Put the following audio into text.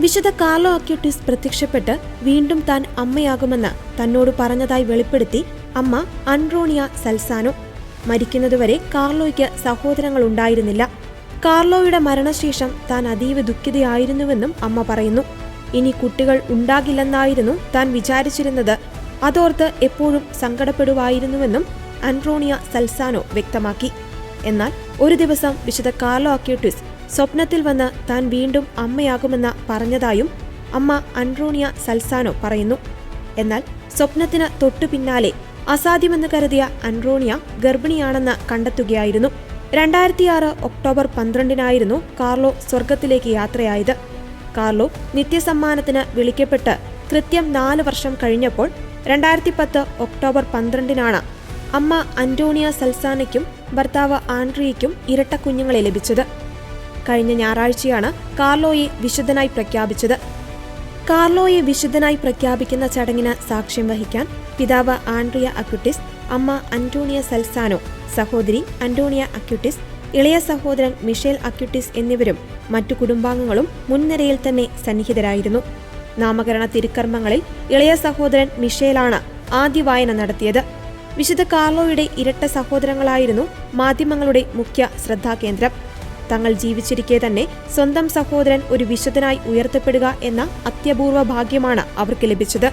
വിശുദ്ധ Carlo Acutis പ്രത്യക്ഷപ്പെട്ട് വീണ്ടും താൻ അമ്മയാകുമെന്ന് തന്നോട് പറഞ്ഞതായി വെളിപ്പെടുത്തി അമ്മ അൺറോണിയ സൽസാനോ. മരിക്കുന്നതുവരെ കാർലോയ്ക്ക് സഹോദരങ്ങൾ ഉണ്ടായിരുന്നില്ല കാർലോയുടെ മരണശേഷം താൻ അതീവ ദുഃഖിതയായിരുന്നുവെന്നും അമ്മ പറയുന്നു. ഇനി കുട്ടികൾ ഉണ്ടാകില്ലെന്നായിരുന്നു താൻ വിചാരിച്ചിരുന്നത്. അതോർത്ത് എപ്പോഴും സങ്കടപ്പെടുവായിരുന്നുവെന്നും അൻറോണിയ സൽസാനോ വ്യക്തമാക്കി. എന്നാൽ ഒരു ദിവസം വിശുദ്ധ കാർലോ അക്യൂട്ടിസ് സ്വപ്നത്തിൽ വന്ന് താൻ വീണ്ടും അമ്മയാകുമെന്ന് പറഞ്ഞതായും അമ്മ അൻട്രോണിയ സൽസാനോ പറയുന്നു. എന്നാൽ സ്വപ്നത്തിന് തൊട്ടു പിന്നാലെ അസാധ്യമെന്ന് കരുതിയ അൻട്രോണിയ ഗർഭിണിയാണെന്ന് കണ്ടെത്തുകയായിരുന്നു. രണ്ടായിരത്തിയാറ് ഒക്ടോബർ പന്ത്രണ്ടിനായിരുന്നു കാർലോ സ്വർഗത്തിലേക്ക് യാത്രയായത്. കാർലോ നിത്യസമ്മാനത്തിന് വിളിക്കപ്പെട്ട് കൃത്യം നാല് വർഷം കഴിഞ്ഞപ്പോൾ രണ്ടായിരത്തി പത്ത് ഒക്ടോബർ പന്ത്രണ്ടിനാണ് അമ്മ അന്റോണിയ സൽസാനയ്ക്കും ഭർത്താവ് ആൻഡ്രിയയ്ക്കും ഇരട്ട കുഞ്ഞുങ്ങളെ ലഭിച്ചത്. കഴിഞ്ഞ ഞായറാഴ്ചയാണ് കാർലോയെ വിശുദ്ധനായി പ്രഖ്യാപിച്ചത്. കാർലോയെ വിശുദ്ധനായി പ്രഖ്യാപിക്കുന്ന ചടങ്ങിന് സാക്ഷ്യം വഹിക്കാൻ പിതാവ് ആൻഡ്രിയ അക്യുട്ടിസ് അമ്മ അന്റോണിയ സൽസാനോ സഹോദരി അന്റോണിയ അക്യുട്ടിസ് ഇളയ സഹോദരൻ മിഷേൽ അക്യുട്ടിസ് എന്നിവരും മറ്റു കുടുംബാംഗങ്ങളും മുൻനിരയിൽ തന്നെ സന്നിഹിതരായിരുന്നു. നാമകരണ തിരുക്കർമ്മങ്ങളിൽ ഇളയ സഹോദരൻ മിഷേലാണ് ആദ്യ വായന നടത്തിയത്. വിശുദ്ധ കാർലോയുടെ ഇരട്ട സഹോദരങ്ങളായിരുന്നു മാധ്യമങ്ങളുടെ മുഖ്യ ശ്രദ്ധാകേന്ദ്രം. തങ്ങൾ ജീവിച്ചിരിക്കെ തന്നെ സ്വന്തം സഹോദരൻ ഒരു വിശുദ്ധനായി ഉയർത്തപ്പെടുക എന്ന അത്യപൂർവ ഭാഗ്യമാണ് അവർക്ക് ലഭിച്ചത്.